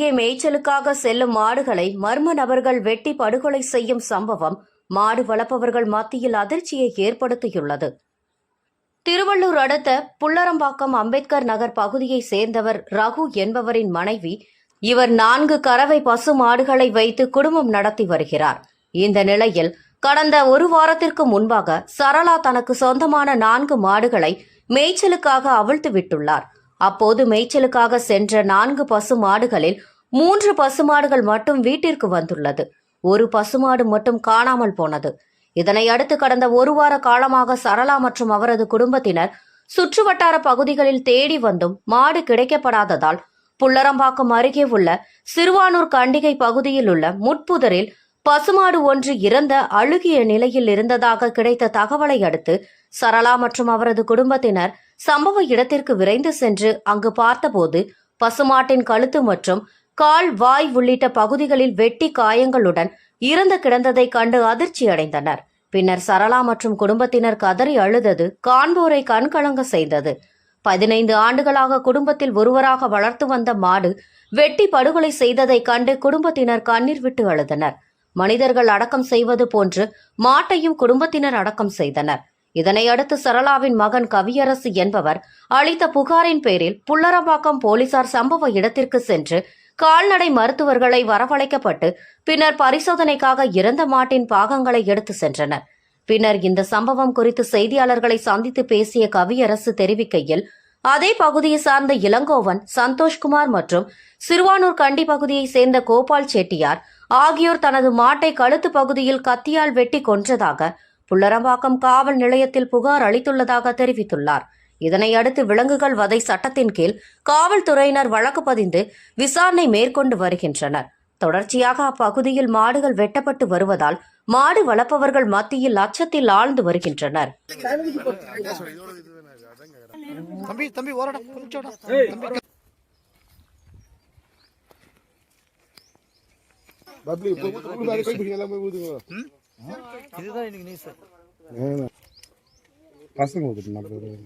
மேய்ச்சலுக்காக செல்லும் மாடுகளை மர்ம நபர்கள் வெட்டி படுகொலை செய்யும் சம்பவம் மாடு வளர்ப்பவர்கள் மத்தியில் அதிர்ச்சியை ஏற்படுத்தியுள்ளது. திருவள்ளூர் அடுத்த புல்லரம்பாக்கம் அம்பேத்கர் நகர் பகுதியைச் சேர்ந்தவர் ரகு என்பவரின் மனைவி இவர் நான்கு கறவை பசு மாடுகளை வைத்து குடும்பம் நடத்தி வருகிறார். இந்த நிலையில் கடந்த ஒரு வாரத்திற்கு முன்பாக சரளா தனக்கு சொந்தமான நான்கு மாடுகளை மேய்ச்சலுக்காக அவிழ்த்து விட்டுள்ளார். அப்போது மேய்ச்சலுக்காக சென்ற நான்கு பசு மாடுகளில் மூன்று பசுமாடுகள் மட்டும் வீட்டிற்கு வந்துள்ளது. ஒரு பசுமாடு மட்டும் காணாமல் போனது. இதனை அடுத்து கடந்த ஒரு வார காலமாக சரளா மற்றும் அவரது குடும்பத்தினர் சுற்றுவட்டார பகுதிகளில் தேடி வந்தும் மாடு கிடைக்கப்படாததால் புல்லரம்பாக்கம் அருகே உள்ள சிறுவானூர் கண்டிகை பகுதியில் உள்ள முட்புதரில் பசுமாடு ஒன்று இறந்த அழுகிய நிலையில் இருந்ததாக கிடைத்த தகவலை அடுத்து சரளா மற்றும் அவரது குடும்பத்தினர் சம்பவ இடத்திற்கு விரைந்து சென்று அங்கு பார்த்தபோது பசுமாட்டின் கழுத்து மற்றும் கால் வாய் உள்ளிட்ட பகுதிகளில் வெட்டி காயங்களுடன் இறந்து கிடந்ததை கண்டு அதிர்ச்சி அடைந்தனர். பின்னர் சரளா மற்றும் குடும்பத்தினர் கதறி அழுதது காண்போரை கண்கலங்க செய்தது. பதினைந்து ஆண்டுகளாக குடும்பத்தில் ஒருவராக வளர்த்து வந்த மாடு வெட்டி படுகொலை செய்ததை கண்டு குடும்பத்தினர் கண்ணீர் விட்டு அழுதனர். மனிதர்கள் அடக்கம் செய்வது போன்று மாட்டையும் குடும்பத்தினர் அடக்கம் செய்தனர். இதனை அடுத்து சரளாவின் மகன் கவியரசு என்பவர் அளித்த புகாரின் பேரில் புல்லரம்பாக்கம் போலீசார் சம்பவ இடத்திற்கு சென்று கால்நடை மருத்துவர்களை வரவழைக்கப்பட்டு பின்னர் பரிசோதனைக்காக இறந்த மாட்டின் பாகங்களை எடுத்து சென்றனர். பின்னர் இந்த சம்பவம் குறித்து செய்தியாளர்களை சந்தித்து பேசிய கவியரசு தெரிவிக்கையில் அதே பகுதியை சார்ந்த இளங்கோவன் சந்தோஷ்குமார் மற்றும் சிறுவானூர் கண்டி பகுதியைச் சேர்ந்த கோபால் செட்டியார் ஆகியோர் தனது மாட்டை கழுத்து பகுதியில் கத்தியால் வெட்டி கொன்றதாக புல்லரம்பாக்கம் காவல் நிலையத்தில் புகார் அளித்துள்ளதாக தெரிவித்துள்ளார் இதனை அடுத்து விலங்குகள் வதை சட்டத்தின் கீழ் காவல்துறையினர் வழக்கு பதிந்து விசாரணை மேற்கொண்டு வருகின்றனர் தொடர்ச்சியாக அப்பகுதியில் மாடுகள் வெட்டப்பட்டு வருவதால் மாடு வளர்ப்பவர்கள் மத்தியில் அச்சத்தில் ஆழ்ந்து வருகின்றனர் பப்ளி இப்போ ஊது அது கை பிடிங்க எல்லாமே ஊதுங்க இதுதான் இன்னைக்கு நியூஸ் பசங்க ஊதுட்டு நம்ம